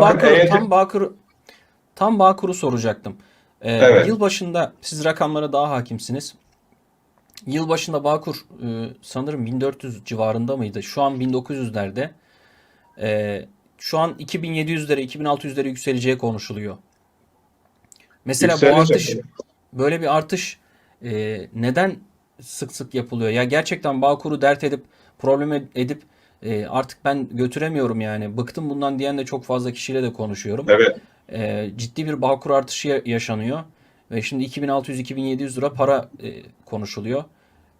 EYT tam Bağkur tam Bağkur'u soracaktım. Ee, Evet. Yılbaşında siz rakamlara daha hakimsiniz. Yılbaşında Bağkur e, sanırım 1400 civarında mıydı? Şu an 1900'lerde. Ee, şu an 2700'lere, 2600'lere yükseleceği konuşuluyor. Mesela bu Yükselecek. artış böyle bir artış e, neden sık sık yapılıyor? Ya gerçekten Bağkur'u dert edip problem ed- edip e, artık ben götüremiyorum yani bıktım bundan diyen de çok fazla kişiyle de konuşuyorum. Evet. E, ciddi bir Bağkur artışı ya- yaşanıyor ve şimdi 2600-2700 lira para e, konuşuluyor.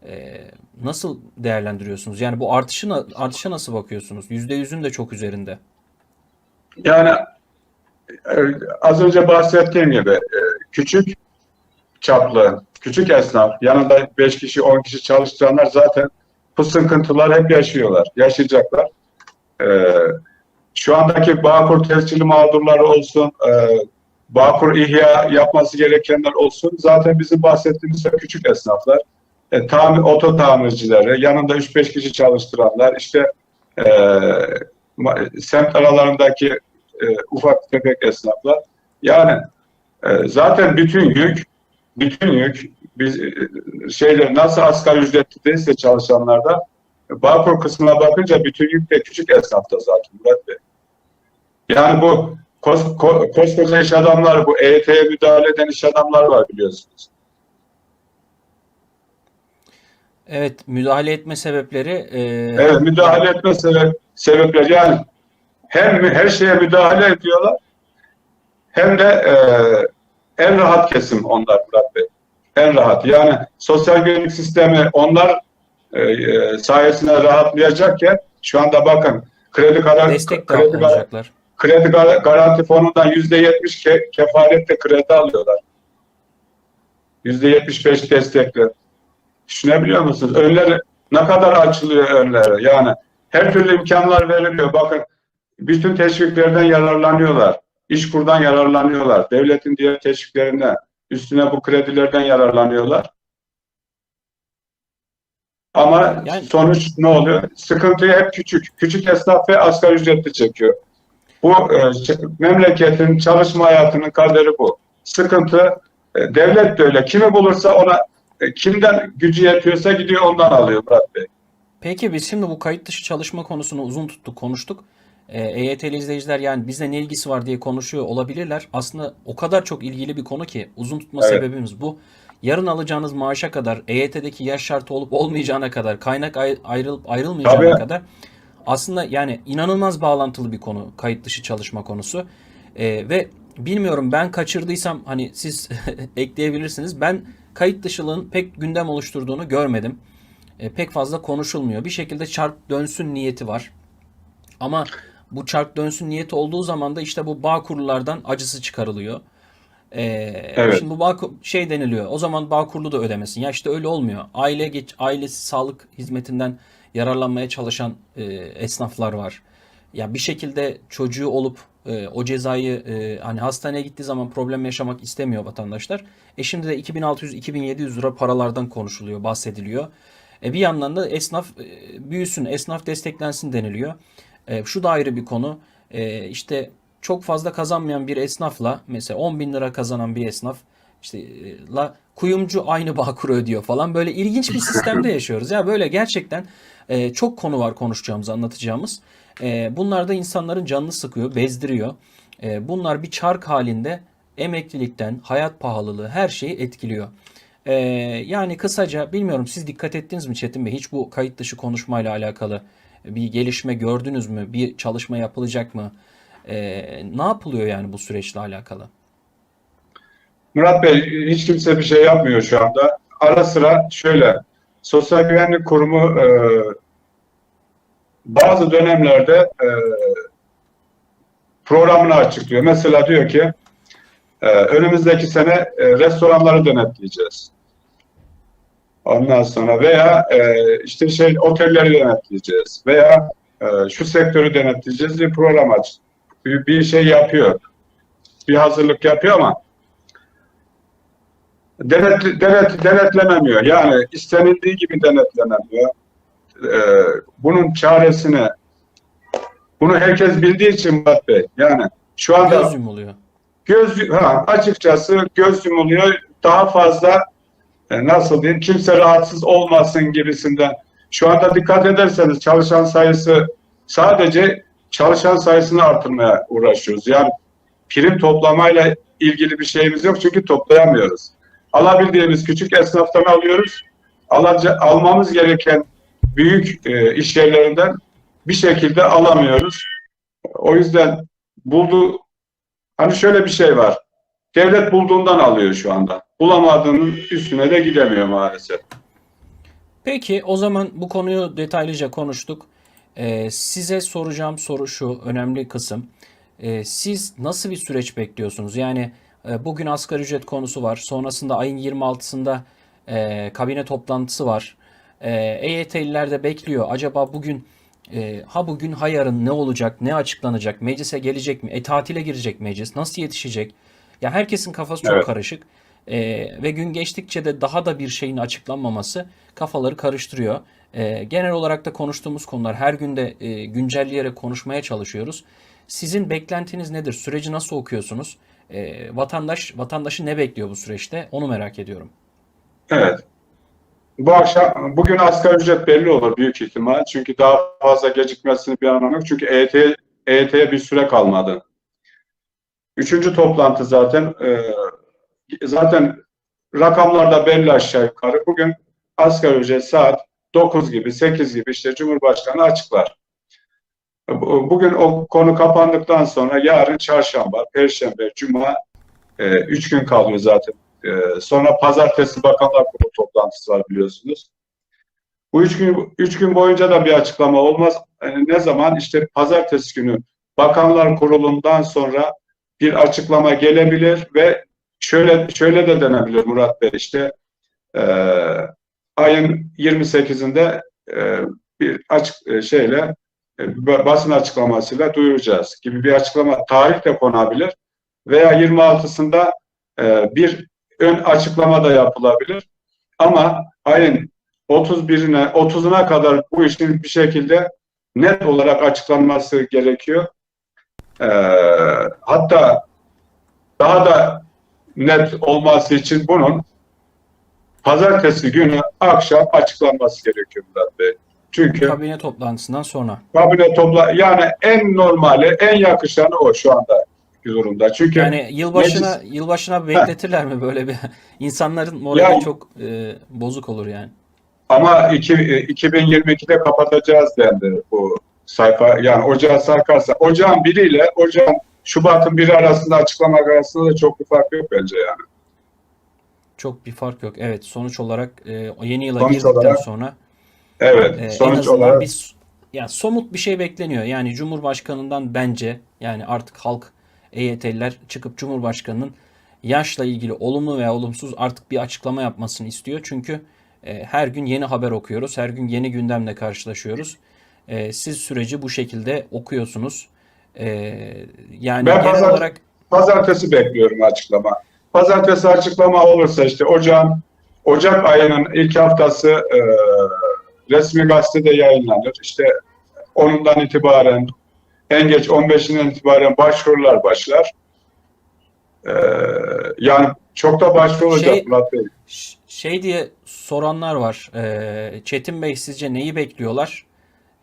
E, nasıl değerlendiriyorsunuz? Yani bu artışına artışa nasıl bakıyorsunuz? %100'ün de çok üzerinde. Yani e, az önce bahsettiğim gibi e, küçük çaplı, küçük esnaf, yanında 5 kişi, 10 kişi çalıştıranlar zaten bu sıkıntılar hep yaşıyorlar, yaşayacaklar. E, şu andaki Bağkur tescilli mağdurları olsun, e, Bağkur ihya yapması gerekenler olsun, zaten bizim bahsettiğimiz küçük esnaflar. E, tamir, oto tamircileri, yanında 3-5 kişi çalıştıranlar, işte e, semt aralarındaki e, ufak tefek esnaflar. Yani e, zaten bütün yük, bütün yük biz e, şeyler nasıl asgari ücretli değilse çalışanlarda Bağkur kısmına bakınca bütün yük de küçük esnafta zaten Murat Bey. Yani bu kos, ko- koskoca iş adamları, bu EYT'ye müdahale eden iş adamları var biliyorsunuz. Evet, müdahale etme sebepleri e, Evet, müdahale etme sebep, sebepleri yani hem her şeye müdahale ediyorlar hem de e, en rahat kesim onlar Murat Bey. En rahat. Yani sosyal güvenlik sistemi onlar e, e, sayesinde rahatlayacakken şu anda bakın kredi destek de kredi, gar- kredi gar- garanti fonundan yüzde yetmiş ke, kefaletle kredi alıyorlar. Yüzde yetmiş beş destekle. Düşünebiliyor musunuz? Önleri ne kadar açılıyor önleri? Yani her türlü imkanlar veriliyor. Bakın bütün teşviklerden yararlanıyorlar. İşkurdan yararlanıyorlar. Devletin diğer teşviklerinden üstüne bu kredilerden yararlanıyorlar. Ama Yani- sonuç ne oluyor? Sıkıntıyı hep küçük. Küçük esnaf ve asgari ücretli çekiyor. Bu e, memleketin çalışma hayatının kaderi bu. Sıkıntı e, devlet de öyle. Kimi bulursa ona e, kimden gücü yetiyorsa gidiyor ondan alıyor Murat Bey. Peki biz şimdi bu kayıt dışı çalışma konusunu uzun tuttuk, konuştuk. Ee, EYT'li izleyiciler yani bizle ne ilgisi var diye konuşuyor olabilirler. Aslında o kadar çok ilgili bir konu ki uzun tutma Evet. sebebimiz bu. Yarın alacağınız maaşa kadar, EYT'deki yaş şartı olup olmayacağına kadar, kaynak ay- ayrılıp ayrılmayacağına Tabii. kadar aslında yani inanılmaz bağlantılı bir konu kayıt dışı çalışma konusu. Ee, ve bilmiyorum ben kaçırdıysam hani siz ekleyebilirsiniz. Ben kayıt dışılığın pek gündem oluşturduğunu görmedim. E, pek fazla konuşulmuyor. Bir şekilde çark dönsün niyeti var. Ama bu çark dönsün niyeti olduğu zaman da işte bu bağ kurlardan acısı çıkarılıyor. E, Evet. Şimdi bu bağ şey deniliyor. O zaman bağ kurulu da ödemesin. Ya işte öyle olmuyor. Aile geç ailesi sağlık hizmetinden yararlanmaya çalışan e, esnaflar var. Ya bir şekilde çocuğu olup e, o cezayı e, hani hastaneye gittiği zaman problem yaşamak istemiyor vatandaşlar. E şimdi de 2600-2700 lira paralardan konuşuluyor, bahsediliyor. E bir yandan da esnaf e, büyüsün, esnaf desteklensin deniliyor. E, şu da ayrı bir konu. E, işte çok fazla kazanmayan bir esnafla mesela 10 bin lira kazanan bir esnaf işte e, la kuyumcu aynı Bağkur'u ödüyor falan böyle ilginç bir sistemde yaşıyoruz. Ya böyle gerçekten e, çok konu var konuşacağımız, anlatacağımız. E, bunlar da insanların canını sıkıyor, bezdiriyor. E, bunlar bir çark halinde emeklilikten, hayat pahalılığı her şeyi etkiliyor. E, yani kısaca bilmiyorum siz dikkat ettiniz mi Çetin Bey? Hiç bu kayıt dışı konuşmayla alakalı bir gelişme gördünüz mü? Bir çalışma yapılacak mı? E, ne yapılıyor yani bu süreçle alakalı? Murat Bey hiç kimse bir şey yapmıyor şu anda. Ara sıra şöyle Sosyal Güvenlik Kurumu e, bazı dönemlerde e, programını açıklıyor. Mesela diyor ki e, önümüzdeki sene e, restoranları denetleyeceğiz. Ondan sonra veya e, işte şey otelleri denetleyeceğiz veya e, şu sektörü denetleyeceğiz diye program aç. Bir, bir şey yapıyor. Bir hazırlık yapıyor ama denet, denet, denetlenemiyor. Yani istenildiği gibi denetlenemiyor. Ee, bunun çaresini bunu herkes bildiği için Murat Bey yani Şu anda Göz yumuluyor. göz ha, açıkçası göz yumuluyor. Daha fazla e, nasıl diyeyim kimse rahatsız olmasın gibisinden. Şu anda dikkat ederseniz çalışan sayısı sadece çalışan sayısını artırmaya uğraşıyoruz. Yani prim toplamayla ilgili bir şeyimiz yok çünkü toplayamıyoruz. Alabildiğimiz küçük esnaftan alıyoruz. Alaca, almamız gereken büyük e, iş yerlerinden bir şekilde alamıyoruz. O yüzden buldu hani şöyle bir şey var. Devlet bulduğundan alıyor şu anda. Bulamadığının üstüne de gidemiyor maalesef. Peki o zaman bu konuyu detaylıca konuştuk. Ee, size soracağım soru şu önemli kısım. Ee, siz nasıl bir süreç bekliyorsunuz? Yani e, bugün asgari ücret konusu var. Sonrasında ayın 26'sında e, kabine toplantısı var. E, EYT'liler de bekliyor. Acaba bugün e, ha bugün ha yarın ne olacak? Ne açıklanacak? Meclise gelecek mi? E tatile girecek meclis. Nasıl yetişecek? Ya herkesin kafası çok Evet. karışık. E, ve gün geçtikçe de daha da bir şeyin açıklanmaması kafaları karıştırıyor. E, genel olarak da konuştuğumuz konular her günde e, güncelleyerek konuşmaya çalışıyoruz. Sizin beklentiniz nedir? Süreci nasıl okuyorsunuz? E, vatandaş vatandaşı ne bekliyor bu süreçte? Onu merak ediyorum. Evet. Bu akşam, bugün asgari ücret belli olur büyük ihtimal. Çünkü daha fazla gecikmesini bir anlamı yok. Çünkü EYT, EYT'ye bir süre kalmadı. Üçüncü toplantı zaten. e, zaten rakamlar da belli aşağı yukarı. Bugün asgari ücret saat 9 gibi, 8 gibi işte Cumhurbaşkanı açıklar. Bu- Bugün o konu kapandıktan sonra yarın çarşamba, perşembe, cuma, e, üç gün kalıyor zaten. E, sonra pazartesi Bakanlar Kurulu toplantısı var biliyorsunuz. Bu üç gün, üç gün boyunca da bir açıklama olmaz. E, ne zaman? İşte pazartesi günü Bakanlar Kurulu'ndan sonra bir açıklama gelebilir ve şöyle şöyle de denebilir Murat Bey işte e, ayın 28'inde e, bir açık e, şeyle e, basın açıklamasıyla duyuracağız gibi bir açıklama tarih de konabilir veya 26'sında e, bir ön açıklama da yapılabilir. Ama ayın 31'ine 30'una kadar bu işin bir şekilde net olarak açıklanması gerekiyor. E, hatta daha da net olması için bunun pazartesi günü akşam açıklanması gerekiyor Murat Bey. Çünkü Kabine toplantısından sonra. kabine topla yani en normali, en yakışanı o şu anda durumda. Çünkü Yani yılbaşına meclis- yılbaşına bekletirler mi böyle bir insanların morali Ya- çok e, bozuk olur yani. ama iki, 2022'de kapatacağız dendi bu sayfa. Yani ocağı sarkarsa ocağın biriyle ocağın Şubat'ın biri arasında açıklamak arasında da çok bir fark yok bence yani. Çok bir fark yok. Evet sonuç olarak e, yeni yıla Sonuç girdikten olarak- sonra Evet. e, sonuç olarak bir yani somut bir şey bekleniyor. Yani Cumhurbaşkanından bence yani artık halk EYT'liler çıkıp Cumhurbaşkanının yaşla ilgili olumlu veya olumsuz artık bir açıklama yapmasını istiyor. Çünkü e, her gün yeni haber okuyoruz. Her gün yeni gündemle karşılaşıyoruz. E, siz süreci bu şekilde okuyorsunuz. E, yani Ben genel pazar- olarak pazartesi bekliyorum açıklama. Pazartesi açıklama olursa işte ocağın Ocak ayının ilk haftası e, resmi gazetede yayınlanır. İşte onundan itibaren en geç 15'inden itibaren başvurular başlar. E, yani çok da başvuru olacak Şey- Murat Bey. Şey diye soranlar var. Ee, Çetin Bey sizce neyi bekliyorlar?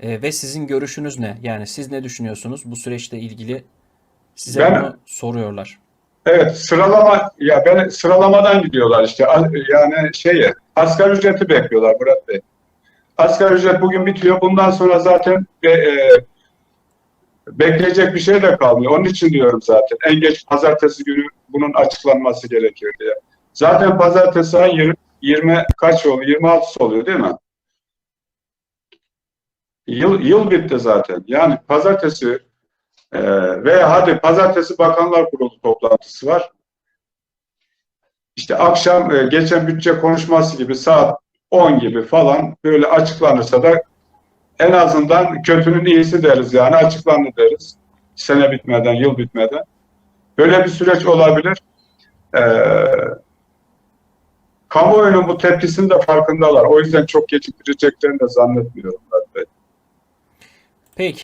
Ee, ve sizin görüşünüz ne? Yani siz ne düşünüyorsunuz bu süreçle ilgili? Size Ben- bunu soruyorlar. Evet sıralama ya ben sıralamadan gidiyorlar işte yani şeye asgari ücreti bekliyorlar Murat Bey. Asgari ücret bugün bitiyor. Bundan sonra zaten e, e, bekleyecek bir şey de kalmıyor. Onun için diyorum zaten. En geç pazartesi günü bunun açıklanması gerekiyor diye. Zaten pazartesi ay 20, 20 kaç oluyor? 26'sı oluyor değil mi? Yıl, yıl bitti zaten. Yani pazartesi ee, ve hadi pazartesi Bakanlar Kurulu toplantısı var. İşte akşam e, geçen bütçe konuşması gibi saat 10 gibi falan böyle açıklanırsa da en azından kötünün iyisi deriz yani açıklandı deriz. Sene bitmeden, yıl bitmeden. Böyle bir süreç olabilir. Ee, kamuoyunun bu tepkisinin de farkındalar. O yüzden çok geciktireceklerini de zannetmiyorum. Ben. Peki.